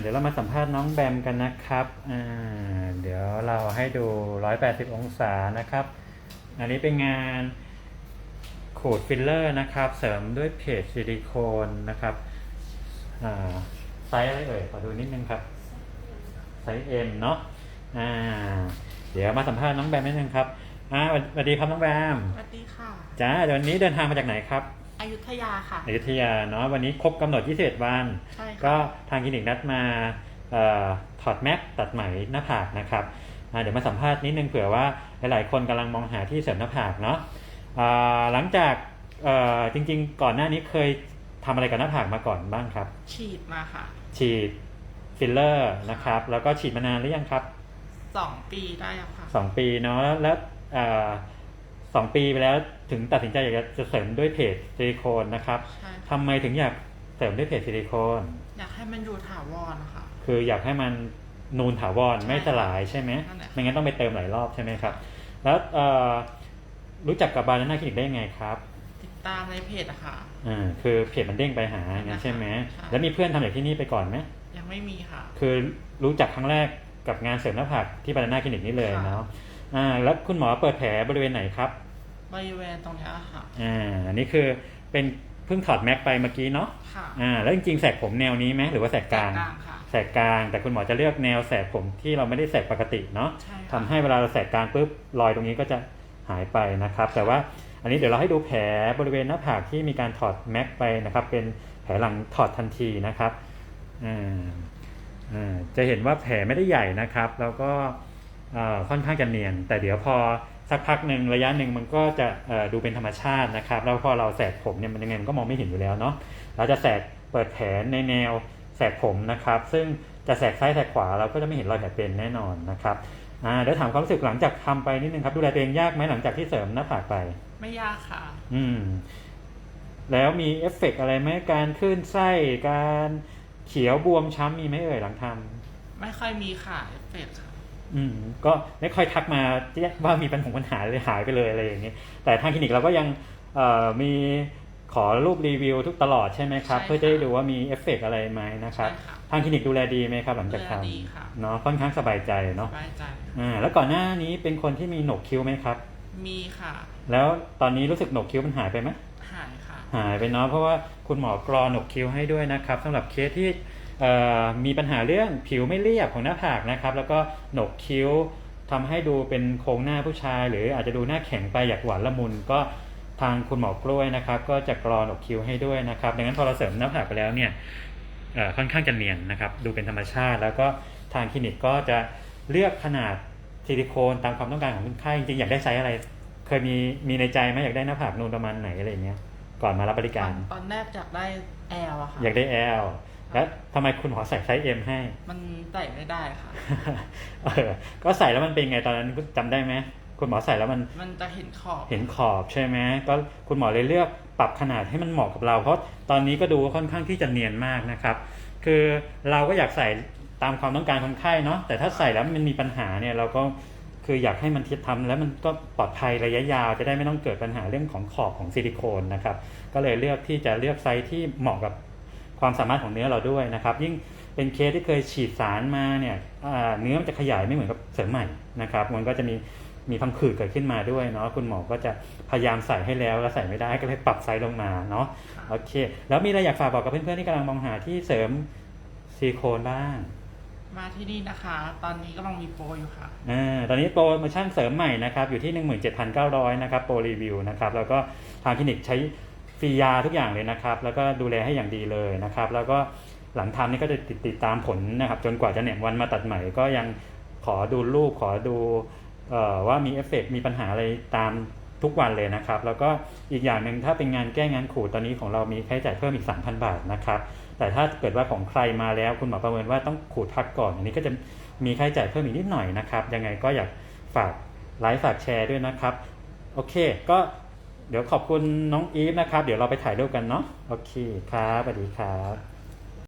เดี๋ยวเรามาสัมภาษณ์น้องแบมกันนะครับอ่าเดี๋ยวเราให้ดู 180 องศานะครับ อันนี้เป็นงานขูดฟิลเลอร์นะครับ เสริมด้วยเพจซิลิโคนนะครับอ่าไซส์อะไรเอ่ย ขอดูนิดนึงครับ ไซส์ M เนาะอ่าเดี๋ยวมาสัมภาษณ์น้องแบมนิดนึงครับอ่าสวัสดีครับน้องแบม สวัสดีค่ะจ้าเดี๋ยววันนี้เดินทางมาจากไหนครับ อยุธยาค่ะ อยุธยาเนาะวันนี้ครบกำหนด 21 วัน ใช่ค่ะก็ทางคลินิกนัดมาเออถอดแม็กตัดไหมหน้าผากนะครับอ่าเดี๋ยวมาสัมภาษณ์นิดนึงเผื่อว่าหลายๆคนกำลังมองหาที่เสริมหน้าผากเนาะอ่าหลังจากเอ่อจริงๆ ก่อนหน้านี้เคยทำอะไรกับหน้าผากมาก่อนบ้างครับ ฉีดมาค่ะฉีดฟิลเลอร์นะครับ แล้วก็ฉีดมานานหรือยังครับ สองปีได้แล้วค่ะสองปีเนาะแล้วเอ่อ สองปีไปแล้วถึงตัดสินใจอยากจะเสริมด้วยเพจซิลิโคนนะครับใช่ค่ะทำไมถึงอยากเสริมด้วยเพจซิลิโคน อยากให้มันอยู่ถาวรนะคะ คืออยากให้มันนูนถาวรใช่ไม่สลายใช่ไหมนั่นแหละ ไม่งั้นต้องไปเติมหลายรอบใช่ไหมครับ แล้วเอ่อรู้จักกับบานาน่าคลินิกได้ยังไงครับติดตามในเพจอะค่ะ อ่าคือเพจมันเด้งไปหาอย่างนั้นใช่ไหมใช่ แล้วมีเพื่อนทำจากที่นี่ไปก่อนไหมยังไม่มีค่ะ คือรู้จักครั้งแรกกับงานเสริมหน้าผากที่บานาน่าคลินิกนี่เลยค่ะเนาะ อ่าแล้วคุณหมอเปิดแผลบริเวณไหนครับ บริเวณตรงเนี้ยค่ะ อ่าอันนี้คือเป็นเพิ่งถอดแม็กไปเมื่อกี้เนาะค่ะอ่าแล้วจริงๆแสกผมแนวนี้ไหมหรือว่าแสกกลาง กลางค่ะ แสกกลางแต่คุณหมอจะเลือกแนวแสกผมที่เราไม่ได้แสกปกติเนาะใช่ค่ะ ทำให้เวลาเราแสกกลางปุ๊บรอยตรงนี้ก็จะหายไปนะครับ แต่ว่าอันนี้เดี๋ยวเราให้ดูแผลบริเวณหน้าผากที่มีการถอดแม็กไปนะครับ เป็นแผลหลังถอดทันทีนะครับอ่าอ่าจะเห็นว่าแผลไม่ได้ใหญ่นะครับ แล้วก็เอ่อ ค่อนข้างจะเนียน แต่เดี๋ยวพอสักพักหนึ่งระยะหนึ่งมันก็จะเอ่อดูเป็นธรรมชาตินะครับ แล้วพอเราแสกผมเนี่ยมันยังไงมันก็มองไม่เห็นอยู่แล้วเนาะเราจะแสกเปิดแผลในแนวแสกผมนะครับ ซึ่งจะแสกซ้ายแสกขวาเราก็จะไม่เห็นรอยแผลเป็นแน่นอนนะครับอ่าเดี๋ยวถามความรู้สึกหลังจากทำไปนิดนึงครับดูแลตัวเองยากไหมหลังจากที่เสริมหน้าผากไป ไม่ยากค่ะ อืม แล้วมีเอฟเฟกต์อะไรไหมการคลื่นไส้การเขียวบวมช้ำมีไหมเอ่ยหลังทไม่ค่อยมีค่ะเอฟเฟกต์ค่ะำ อืมก็ไม่ค่อยทักมาว่ามีปัญหาปัญหาเลยหายไปเลยอะไรอย่างนี้แต่ทางคลินิกเราก็ยังเอ่อมีขอรูปรีวิวทุกตลอดใช่ไหมครับใช่ค่ะเพื่อจะได้ดูว่ามีเอฟเฟกต์อะไรไหมนะครับใช่ค่ะทางคลินิกดูแลดีไหมครับหลังจากทดูแลดีค่ะำเนาะค่อนข้างสบายใจสเนาะบายใจอ่าแล้วก่อนหน้านี้เป็นคนที่มีโหนกคิ้วไหมครับ มีค่ะ แล้วตอนนี้รู้สึกโหนกคิ้วมันหายไปไหมหายค่ะ หายไปเนาะเพราะว่าคุณหมอกรอโหนกคิ้วให้ด้วยนะครับสำหรับเคสที่เอ่อ มีปัญหาเรื่องผิวไม่เรียบของหน้าผากนะครับ แล้วก็โหนกคิ้วทำให้ดูเป็นโครงหน้าผู้ชาย หรืออาจจะดูหน้าแข็งไปอยากหวานละมุนก็ทางคุณหมอกล้วยนะครับ ก็จะกรอโหนกคิ้วให้ด้วยนะครับ ดังนั้นพอเราเสริมหน้าผากไปแล้วเนี่ยเอ่อค่อนข้างจะเนียนนะครับ ดูเป็นธรรมชาติ แล้วก็ทางคลินิกก็จะเลือกขนาดซิลิโคนตามความต้องการของคนไข้จริงๆอยากได้ไซส์อะไร เคยมีมีในใจไหมอยากได้หน้าผากนูนประมาณไหนอะไรอย่างเงี้ยก่อนมารับบริตกาอรนตอนแรกอยากได้แอลอะค่ะอยากได้ L แล้วทำไมคุณหมอใส่ไซส์ M ให้ มันใส่ไม่ได้ค่ะ เออ ก็ใส่แล้วมันเป็นไงตอนนั้นจำได้ไหมคุณหมอใส่แล้วมันมันจะเห็นขอบ เห็นขอบใช่ไหมก็คุณหมอเลยเลือกปรับขนาดให้มันเหมาะกับเรา เพราะตอนนี้ก็ดูว่าค่อนข้างที่จะเนียนมากนะครับ คือเราก็อยากใส่ตามความต้องการคนไข้เนาะแต่ถ้าใส่แล้วมันมีปัญหาเนี่ยเราก็คืออยากให้มันทิศทำแล้วมันก็ปลอดภัยระยะยาวจะได้ไม่ต้องเกิดปัญหาเรื่องของขอบของซิลิโคนนะครับ ก็เลยเลือกที่จะเลือกไซส์ที่เหมาะกับ ความสามารถของเนื้อเราด้วยนะครับ ยิ่งเป็นเคสที่เคยฉีดสารมาเนี่ยอ่าเนื้อมันจะขยายไม่เหมือนกับเสริมใหม่นะครับ มันก็จะมีมีพังผืดเกิดขึ้นมาด้วยเนาะคุณหมอก็จะพยายามใส่ให้แล้วแล้วใส่ไม่ได้ก็เลยปรับไซส์ลงมาเนาะโอเค แล้วมีอะไรอยากฝากบอกกับเพื่อนๆที่กำลังมองหาที่เสริมซิลิโคนบ้าง มาที่นี่นะคะ ตอนนี้กำลังมีโปรอยู่ค่ะอ่าตอนนี้โปรโมชั่นเสริมใหม่นะครับอยู่ที่ 17,900นะครับโปรรีวิวนะครับแล้วก็ทางคลินิกใช้ ฟรียาทุกอย่างเลยนะครับ แล้วก็ดูแลให้อย่างดีเลยนะครับ แล้วก็หลังทำนี่ก็จะติดติดตามผลนะครับ จนกว่าจะเนี่ยวันมาตัดใหม่ก็ยังขอดูรูปขอดูออว่ามีเอฟเฟกต์มีปัญหาอะไรตามทุกวันเลยนะครับ แล้วก็อีกอย่างหนึ่งถ้าเป็นงานแก้งานขูดตอนนี้ของเรามีค่าใช้จ่ายเพิ่มอีก 3,000 บาทนะครับ แต่ถ้าเกิดว่าของใครมาแล้วคุณหมอประเมินว่าต้องขูดพักก่อน อันนี้ก็จะมีค่าใช้จ่ายเพิ่มอีกนิดหน่อยนะครับ ยังไงก็อยากฝากไลฟ์ฝากแชร์ด้วยนะครับ โอเค ก็ เดี๋ยวขอบคุณน้องอีฟนะครับ เดี๋ยวเราไปถ่ายรูปกันเนาะโอเคครับสวัสดีครับ